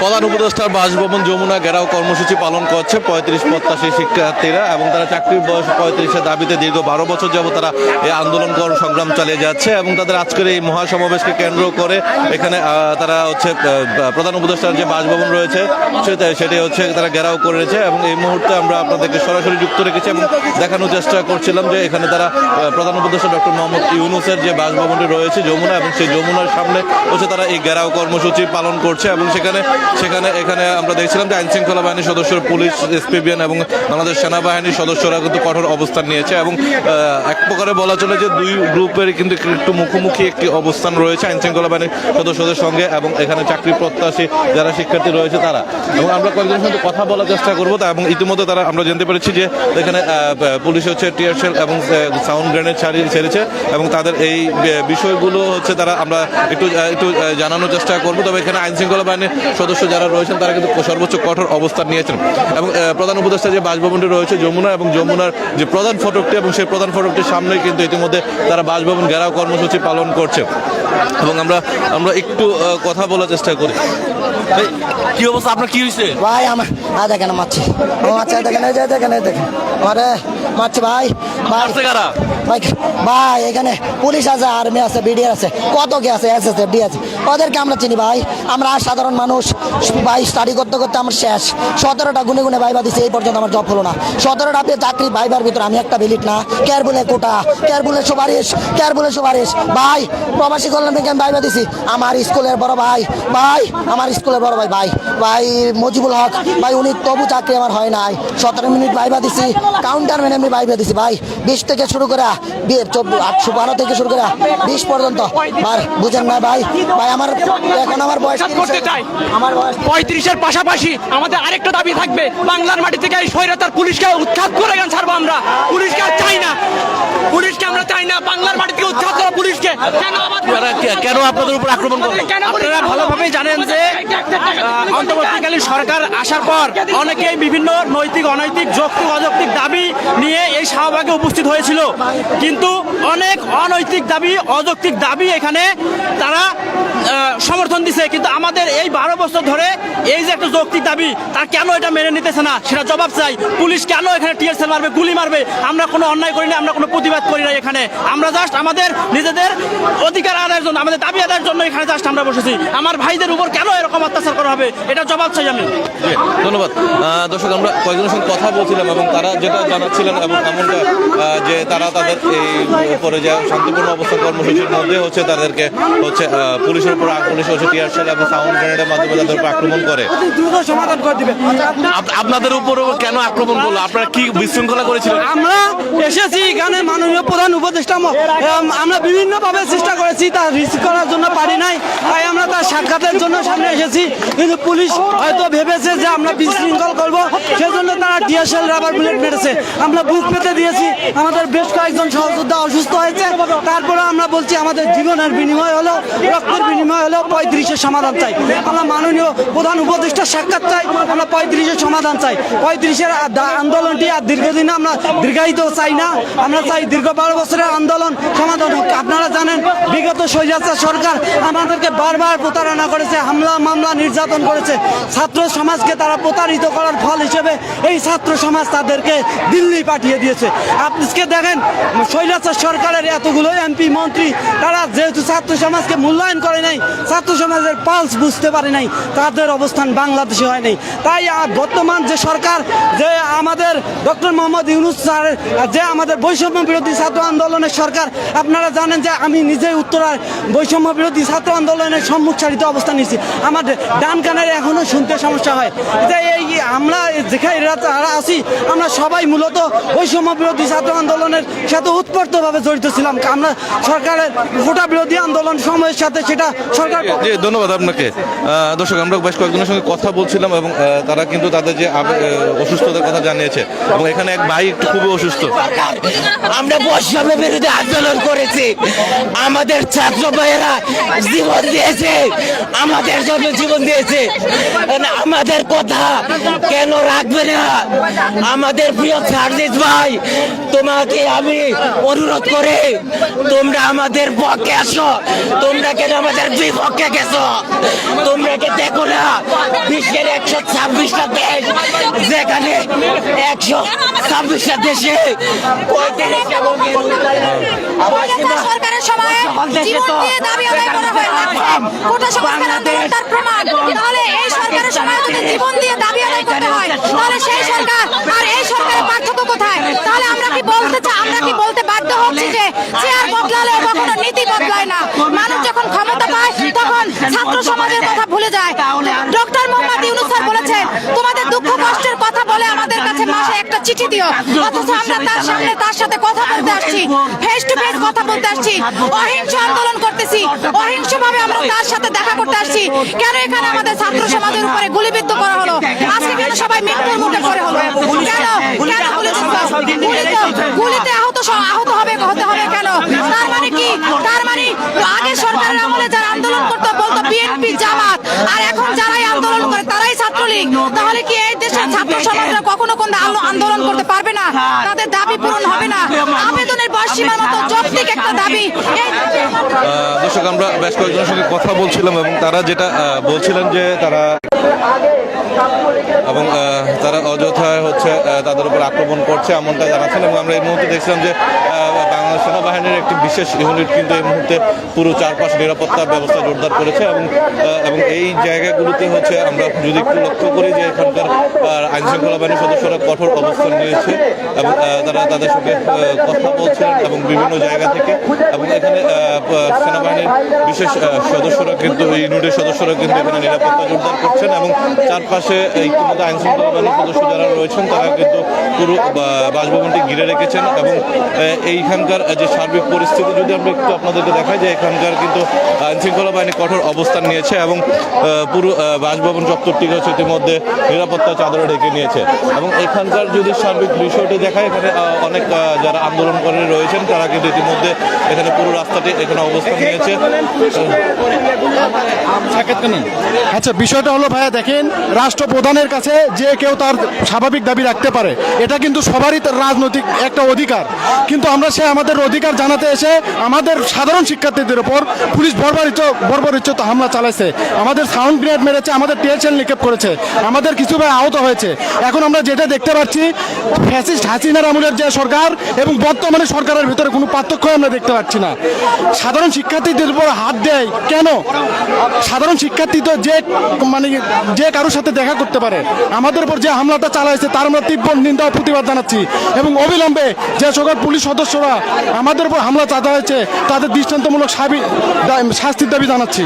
প্রধান উপদেষ্টার বাসভবন যমুনা ঘেরাও কর্মসূচি পালন করছে পঁয়ত্রিশ প্রত্যাশী শিক্ষার্থীরা এবং তারা চাকরির বয়স পঁয়ত্রিশের দাবিতে দীর্ঘ বারো বছর যাবত তারা এই আন্দোলন সংগ্রাম চালিয়ে যাচ্ছে এবং তাদের আজকের এই মহাসমাবেশকে কেন্দ্র করে এখানে তারা হচ্ছে প্রধান উপদেষ্টার যে বাসভবন রয়েছে, সেটি হচ্ছে তারা ঘেরাও করেছে এবং এই মুহূর্তে আমরা আপনাদেরকে সরাসরি যুক্ত রেখেছি এবং দেখানোর চেষ্টা করছিলাম যে এখানে তারা প্রধান উপদেষ্টা ডক্টর মোহাম্মদ ইউনুসের যে বাসভবনটি রয়েছে যমুনা এবং সেই যমুনার সামনে হচ্ছে তারা এই ঘেরাও কর্মসূচি পালন করছে এবং সেখানে সেখানে, এখানে আমরা দেখছিলাম যে আইন শৃঙ্খলা বাহিনীর সদস্য পুলিশ, এসপিবিএন এবং বাংলাদেশ সেনাবাহিনীর সদস্যরা কিন্তু কঠোর অবস্থান নিয়েছে এবং এক প্রকারে বলা চলে যে দুই গ্রুপের কিন্তু একটু মুখোমুখি একটি অবস্থান রয়েছে আইন শৃঙ্খলা বাহিনীর সদস্যদের সঙ্গে এবং এখানে চাকরি প্রত্যাশী যারা শিক্ষার্থী রয়েছে তারা। এবং আমরা কয়েকজনের সঙ্গে কথা বলার চেষ্টা করব এবং ইতিমধ্যে তারা, আমরা জানতে পেরেছি যে এখানে পুলিশ হচ্ছে টিয়ার শেল এবং সাউন্ড গ্রেনেড ছাড়িয়ে ছেড়েছে এবং তাদের এই বিষয়গুলো হচ্ছে তারা আমরা একটু একটু জানানোর চেষ্টা করব। তবে এখানে আইন শৃঙ্খলা বাহিনীর সদস্য যারা রয়েছেন, তারা কিন্তু সর্বোচ্চ কঠোর অবস্থান নিয়েছেন। এবং প্রধান উপদেষ্টা যে বাসভবনটি রয়েছে, যমুনা, এবং যমুনার যে প্রধান ফটকটি, এবং সেই প্রধান ফটকটির সামনেই কিন্তু ইতিমধ্যে তারা বাসভবন ঘেরাও কর্মসূচি পালন করছে। এবং আমরা আমরা একটু কথা বলার চেষ্টা করি। কি অবস্থা? আপনার কি হয়েছে ভাই আমার আ দেখেন মারছি। ও আচ্ছা দেখেন এই যে দেখেন এই দেখেন। আরে মারছি ভাই। কারা? ভাই ভাই এখানে পুলিশ আছে আর্মি আছে বিডিআর আছে কত কি আছে ডি আছে। ওদেরকে আমরা চিনি ভাই। আমরা সাধারণ মানুষ। ভাই স্টাডি করতে করতে আমার শেষ। সতেরোটা গুনে গুনে ভাইবা দিছে এই পর্যন্ত আমার জব হলো না। সতেরোটা আপনি চাকরি ভাইবার ভিতরে আমি একটা বিলিট না। কেয়ার বলে কোটা? কেয়ার বলে সুপারিশ? কেয়ার বলে সুপারিশ? ভাই প্রবাসী কল্যাণ ভাইবা দিছি। আমার স্কুলের বড় ভাই। ভাই আমার স্কুলের বড় ভাই ভাই ভাই মজিবুল হক ভাই উনি তবু চাকরি আমার হয় নাই। সতেরো মিনিট ভাইবা দিছি কাউন্টার ম্যান আমি ভাইবা দিছি ভাই। বিশ থেকে শুরু করে আটশো বারো থেকে শুরু করে বিশ পর্যন্ত। ভাই বুঝেন না ভাই ভাই আমার এখন আমার বয়স করতে চাই। আমার বয়স পঁয়ত্রিশের পাশাপাশি আমাদের আরেকটা দাবি থাকবে বাংলার মাটি থেকে এই স্বৈরাচার পুলিশকে উৎখাত করে গেন ছাড়বো আমরা? পুলিশকে চাই না। পুলিশকে আমরা চাই না বাংলার মাটি থেকে উৎখাত করা পুলিশকে। কেন কেন আপনাদের উপর আক্রমণ করল? আপনারা ভালোভাবেই জানেন যে অন্তর্বর্তীকালীন সরকার আসার পর অনেকেই বিভিন্ন নৈতিক অনৈতিক যৌক্তিক অযৌক্তিক দাবি নিয়ে এই শাহবাগে উপস্থিত হয়েছিল। কিন্তু অনেক অনৈতিক দাবি অযৌক্তিক দাবি এখানে তারা দিছে, কিন্তু আমাদের এই বারো বছর ধরে এই যে একটা যৌক্তিক দাবি, তার কেন এটা মেনে নিতেছে না? সেটা জবাব চাই। পুলিশ কেন এখানে টিএসএল মারবে, গুলি মারবে? আমরা কোনো অন্যায় করি না আমরা কোনো প্রতিবাদ করি না এখানে। আমরা জাস্ট আমাদের নিজেদের অধিকার আদায়ের জন্য, আমাদের দাবি আদায়ের জন্য এখানে জাস্ট আমরা বসেছি। আমার ভাইদের উপর কেন এরকম অত্যাচার করা হবে? এটা জবাব চাই আমি। ধন্যবাদ। দর্শক, আমরা কয়েকজনের সঙ্গে কথা বলছিলাম এবং তারা যেটা জানাচ্ছিলেন এবং এমনটা যে তারা তাদের এই উপরে যে শান্তিপূর্ণ অবস্থান কর্মসূচির মধ্যে হচ্ছে তাদেরকে হচ্ছে পুলিশের উপর পুলিশ হচ্ছে টিয়ার শেল এবং সাউন্ড গ্রেনেডের মাধ্যমে তাদের উপর আক্রমণ করে। সমাধান করে দিবে আপনাদের উপর কেন আক্রমণ করল? আপনারা কি বিশৃঙ্খলা করেছিলেন? আমরা এসেছি এখানে মাননীয় প্রধান উপদেষ্টা আমরা বিভিন্নভাবে চেষ্টা করেছি তার রিসিভ করার জন্য পারি নাই। তাই আমরা তার সাক্ষাতের জন্য সামনে এসেছি। কিন্তু পুলিশ হয়তো ভেবেছে যে আমরা বিশৃঙ্খল করব। সেজন্য তারা ডিএসএল রাবার বুলেট মেরেছে। আমরা বুক পেতে দিয়েছি। আমাদের বেশ কয়েকজন সহযোদ্ধা অসুস্থ হয়েছে। তারপরে আমরা বলছি আমাদের জীবনের বিনিময় হলো রক্তের বিনিময় হলো পঁয়ত্রিশের সমাধান চাই। আমরা মাননীয় প্রধান উপদেষ্টার সাক্ষাৎ চাই, আমরা পঁয়ত্রিশের সমাধান চাই। পঁয়ত্রিশের আন্দোলনটি আর দীর্ঘদিন আমরা দীর্ঘায়িত চাই না। আমরা চাই দীর্ঘ বারো বছরের আন্দোলন সমাধান হোক। আপনারা জানেন, বিগত স্বৈরাচার সরকার আমাদেরকে বারবার প্রতারণা করেছে, হামলা, মামলা নির্যাতন করেছে। ছাত্র সমাজকে তারা প্রতারিত করার ফল হিসেবে এই ছাত্র সমাজ তাদেরকে দিল্লি পাঠিয়ে দিয়েছে। আজকে দেখেন, স্বৈরাচার সরকারের এতগুলো এমপি, মন্ত্রী, তারা যেহেতু ছাত্র সমাজকে মূল্যায়ন করে নাই, ছাত্র সমাজের পালস বুঝতে পারে নাই, তাদের অবস্থান বাংলাদেশে হয় নাই। তাই বর্তমান যে সরকার, যে আমাদের ডক্টর মোহাম্মদ ইউনুস স্যার যে আমাদের বৈষম্য বিরোধী ছাত্র আন্দোলনের সরকার, আপনারা জানেন যে আমি নিজেই উত্তরার বৈষম্য বিরোধী ছাত্র আন্দোলনের সম্মুখ সারিতে অবস্থান নিয়েছি। আমার ডান কানের এখনও শুনতে সমস্যা হয়। যে এই আমরা যেখানে যারা আছি, আমরা সবাই মূলত বৈষম্য বিরোধী ছাত্র আন্দোলনের সাথে উৎপর্তভাবে জড়িত ছিলাম। আমরা সরকারের ভোটা বিরোধী আন্দোলন সময়ের সাথে সেটা সরকার ধন্যবাদ আপনাকে। দর্শক, আমরা বেশ কয়েকজনের সঙ্গে কথা বলছিলাম এবং তারা কিন্তু তাদের যে অসুস্থতার কথা জানিয়েছে এবং এখানে এক ভাই একটু খুবই অসুস্থ। আমরা বৈষম্য বিরোধী আন্দোলন করেছি। আমাদের ছাত্র ভাইয়েরা জীবন দিয়েছে। আমাদের জন্য জীবন দিয়েছে। আমাদের কথা কেন রাখবে না? আমাদের প্রিয় সার্জিস ভাই, তোমাকে আমি অনুরোধ করে তোমরা আমাদের পক্ষে আসো। তোমরা কেন আমাদের বিপক্ষে গেছো তোমরা কে দেখো না? বিশ্বের একশো ছাব্বিশটা দেশ যেখানে একশো ছাব্বিশটা দেশে সরকারের সময় জীবন দিয়ে দাবি আদায় করা হয়ে থাকছে কোটা সংস্কার আন্দোলন তার প্রমাণ। তাহলে এই সরকারের সময় যদি জীবন দিয়ে দাবি আদায় করতে হয়। তাহলে সেই সরকার আর এই সরকারের পার্থক্য কোথায় তাহলে আমরা কি বলতে চাই আমরা কি বলতে বাধ্য হচ্ছি যে চেয়ার বদলালে কখনো নীতি বদলায় না মানুষ যখন ক্ষমতা পায় তখন ছাত্র সমাজের কথা ভুলে যায় ডক্টর মোহাম্মদ ইউনুস স্যার বলেছেন তোমাদের দুঃখ কষ্টের কথা বলে আমাদের কাছে মাসে একটা চিঠি দিও অথচ আমরা তার সামনে তার সাথে কথা বলতে আসছি ফেস টু ফেস কথা বলতে আসছি অহিংস আন্দোলন করতেছি অহিংস ভাবে আমরা তার সাথে দেখা করতে আসছি কেন এখানে আমাদের ছাত্র সমাজের উপরে গুলিবিদ্ধ করা হলো আজকে কেন সবাই মৃত্যুর মুখে পড়ে হলো কেন কেন গুলিতে আহত আহত হবে হতে হবে কেন তার মানে কি বিএনপি জামাত। আর এখন যারাই আন্দোলন করে তারাই ছাত্রলীগ। তাহলে কি এই দেশের ছাত্র সমাজরা কখনো কোন আন্দোলন করতে পারবে না? তাদের দাবি পূরণ হবে না। আবেদনের মতো যৌক্তিক একটা দাবি। দর্শক আমরা বেশ কয়েকজনের সঙ্গে কথা বলছিলাম এবং তারা যেটা বলছিলেন যে তারা এবং তারা অযথায় হচ্ছে তাদের উপর আক্রমণ করছে এমনটা জানাচ্ছেন এবং আমরা এই মুহূর্তে দেখছিলাম যে সেনাবাহিনীর একটি বিশেষ ইউনিট কিন্তু এই মুহূর্তে পুরো চারপাশ নিরাপত্তা ব্যবস্থা জোরদার করেছে এবং এবং এই জায়গাগুলোতে হচ্ছে আমরা যদি একটু লক্ষ্য করি যে এখানকার আইন শৃঙ্খলা বাহিনীর সদস্যরা কঠোর অবস্থান নিয়েছে এবং তারা তাদের সঙ্গে কথা বলছিলেন এবং বিভিন্ন জায়গা থেকে এবং এখানে সেনাবাহিনীর বিশেষ সদস্যরা কিন্তু ইউনিটের সদস্যরা কিন্তু এখানে নিরাপত্তা জোরদার করছেন এবং চারপাশে ইতিমধ্যে আইন শৃঙ্খলা বাহিনীর সদস্য যারা রয়েছেন তারা কিন্তু পুরো বাসভবনটি ঘিরে রেখেছেন এবং আহ, এইখানকার যে সার্বিক পরিস্থিতি যদি আমরা একটু আপনাদেরকে দেখাই যে এখানকার কিন্তু আইন শৃঙ্খলা বাহিনী কঠোর অবস্থান নিয়েছে এবং পুরো বাসভবন চত্বরটি হচ্ছে ইতিমধ্যে নিরাপত্তা চাদরে ঢেকে নিয়েছে। এবং এখানকার যদি সার্বিক বিষয়টি দেখায়, এখানে অনেক যারা আন্দোলনকারী রয়েছেন, তারা কিন্তু ইতিমধ্যে এখানে পুরো রাস্তাটি এখানে অবস্থান নিয়েছে। আচ্ছা বিষয়টা হলো ভাইয়া দেখেন, রাষ্ট্রপ্রধানের কাছে যে কেউ তার স্বাভাবিক দাবি রাখতে পারে, এটা কিন্তু সবারই রাজনৈতিক একটা অধিকার। কিন্তু আমরা সে আমাদের অধিকার জানাতে এসে আমাদের সাধারণ শিক্ষার্থীদের উপর পুলিশ বর্বরিত বর্বরিত হামলা চালাইছে। আমাদের সাউন্ড গ্রেনেড মেরেছে, আমাদের টিএসএল নিক্ষেপ করেছে, আমাদের কিছু ভাই আহত হয়েছে। এখন আমরা যেটা দেখতে পাচ্ছি, ফ্যাসিস্ট হাসিনার আমলের যে সরকার এবং বর্তমানে সরকারের ভিতরে কোনো পার্থক্য আমরা দেখতে পাচ্ছি না। সাধারণ শিক্ষার্থীদের উপর হাত দেয় কেন? সাধারণ শিক্ষার্থী তো যে মানে যে কারোর সাথে দেখা করতে পারে। আমাদের উপর যে হামলাটা চালাইছে তার আমরা তীব্র নিন্দা প্রতিবাদ জানাচ্ছি এবং অবিলম্বে যে সকল পুলিশ সদস্যরা আমাদের উপর হামলা চালাইছে তাদের দৃষ্টান্তমূলক সাবি- শাস্তির দাবি জানাচ্ছি।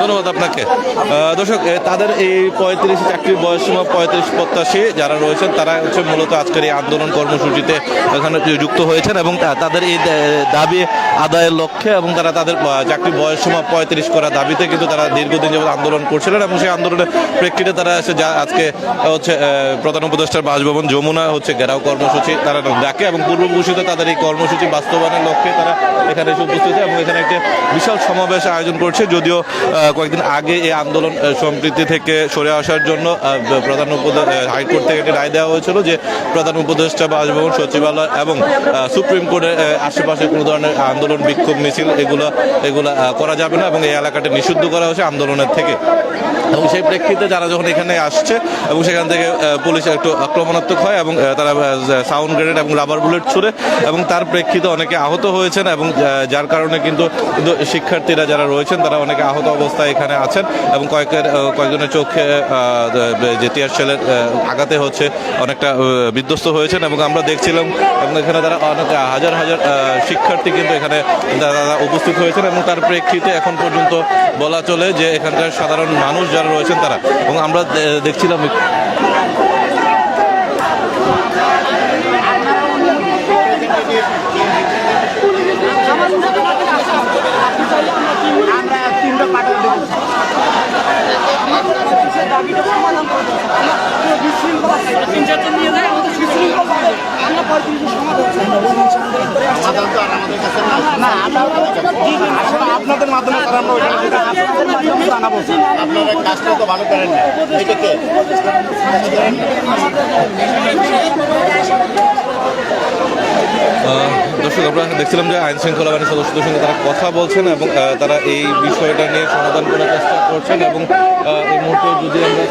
ধন্যবাদ আপনাকে। দর্শক তাদের এই পঁয়ত্রিশ চাকরির বয়স পঁয়ত্রিশ প্রত্যাশী যারা রয়েছেন তারা হচ্ছে মূলত আজকের এই আন্দোলন কর্মসূচিতে এখানে যুক্ত হয়েছেন এবং তাদের এই দাবি আদায়ের লক্ষ্যে এবং তারা তাদের আহ, চাকরির বয়স পঁয়ত্রিশ করা দাবিতে কিন্তু তারা দীর্ঘদিন যাবত আন্দোলন করছিলেন এবং সেই আন্দোলনের প্রেক্ষিতে তারা এসে যা আজকে হচ্ছে প্রধান উপদেষ্টার বাসভবন যমুনা হচ্ছে ঘেরাও কর্মসূচি তারা ডাকে এবং পূর্ব ঘোষিত তাদের এই কর্মসূচি বাস্তবায়নের লক্ষ্যে তারা এখানে এসে উপস্থিত এবং এখানে একটা বিশাল সমাবেশ আয়োজন করছে। যদিও কয়েকদিন আগে এই আন্দোলন আহ, সম্প্রীতি থেকে সরে আসার জন্য প্রধান হাইকোর্ট থেকে একটি রায় দেওয়া হয়েছিল যে প্রধান উপদেষ্টা বাসভবন সচিবালয় এবং সুপ্রিম কোর্টের আশেপাশে কোনো ধরনের আন্দোলন বিক্ষোভ মিছিল এগুলো এগুলো করা যাবে না এবং এই এলাকাটি নিষিদ্ধ করা হয়েছে। আন্দোলনের থেকে। এবং সেই প্রেক্ষিতে যারা যখন এখানে আসছে এবং সেখান থেকে পুলিশ একটু আক্রমণাত্মক হয় এবং তারা সাউন্ড গ্রেনেড এবং রাবার বুলেট ছুড়ে এবং তার প্রেক্ষিতে অনেকে আহত হয়েছেন এবং যার কারণে কিন্তু শিক্ষার্থীরা যারা রয়েছেন তারা অনেকে আহত অবস্থায় এখানে আছেন এবং কয়েকের কয়েকজনের চোখে যে টিয়ার আহ, আঘাতে হচ্ছে অনেকটা বিধ্বস্ত হয়েছেন এবং আমরা দেখছিলাম এবং এখানে তারা অনেক হাজার হাজার শিক্ষার্থী কিন্তু এখানে তারা উপস্থিত হয়েছেন এবং তার প্রেক্ষিতে এখন পর্যন্ত বলা চলে যে এখানকার সাধারণ মানুষ যারা রয়েছেন তারা। এবং আমরা দেখছিলাম আপনাদের মাধ্যমে দর্শক আমরা দেখছিলাম যে আইন শৃঙ্খলা বাহিনীর সদস্যদের সঙ্গে তারা কথা বলছেন এবং তারা এই বিষয়টা নিয়ে সমাধান করার চেষ্টা করছেন এবং এই মুহূর্তে যদি আমরা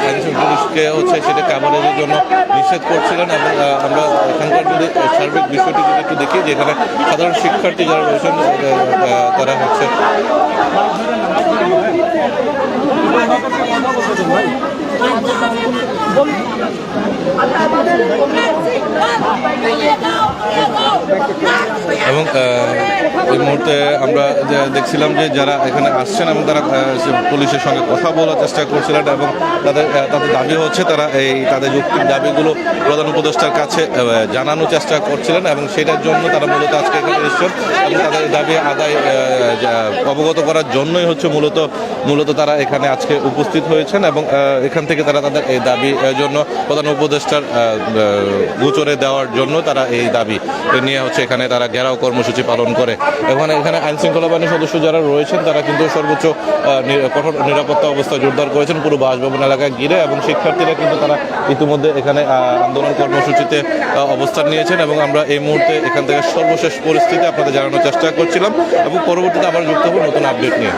আইন শৃঙ্খলা পুলিশকে হচ্ছে সেটা কাভারেজের জন্য নিষেধ করছিলেন এবং আমরা এখানকার যদি সার্বিক বিষয়টি যদি একটু দেখি যেখানে সাধারণ শিক্ষার্থী যারা রয়েছেন তারা হচ্ছে ভাই। এবং এই মুহূর্তে আমরা দেখছিলাম যে যারা এখানে আসছেন এবং তারা পুলিশের সঙ্গে কথা বলার চেষ্টা করছিলেন এবং তাদের তাদের দাবি হচ্ছে তারা এই তাদের যুক্তির দাবিগুলো প্রধান উপদেষ্টার কাছে জানানোর চেষ্টা করছিলেন এবং সেটার জন্য তারা মূলত আজকে এখানে এসেছেন এবং তাদের দাবি আদায় অবগত করার জন্যই হচ্ছে মূলত মূলত তারা এখানে আজকে উপস্থিত হয়েছেন এবং আহ, এখান থেকে তারা তাদের এই দাবি জন্য প্রধান উপদেষ্টার গোচরে দেওয়ার জন্য তারা এই দাবি নিয়ে হচ্ছে এখানে তারা ঘেরাও কর্মসূচি পালন করে। এখানে এখানে আইন শৃঙ্খলা বাহিনীর সদস্য যারা রয়েছেন, তারা কিন্তু সর্বোচ্চ কঠোর নিরাপত্তা অবস্থা জোরদার করেছেন পুরো বাসভবন এলাকায় ঘিরে এবং শিক্ষার্থীরা কিন্তু তারা ইতিমধ্যে এখানে আন্দোলন কর্মসূচিতে অবস্থান নিয়েছেন এবং আমরা এই মুহূর্তে এখান থেকে সর্বশেষ পরিস্থিতি আপনাদের জানানোর চেষ্টা করছিলাম এবং পরবর্তীতে আবার যুক্ত হব নতুন আপডেট নিয়ে।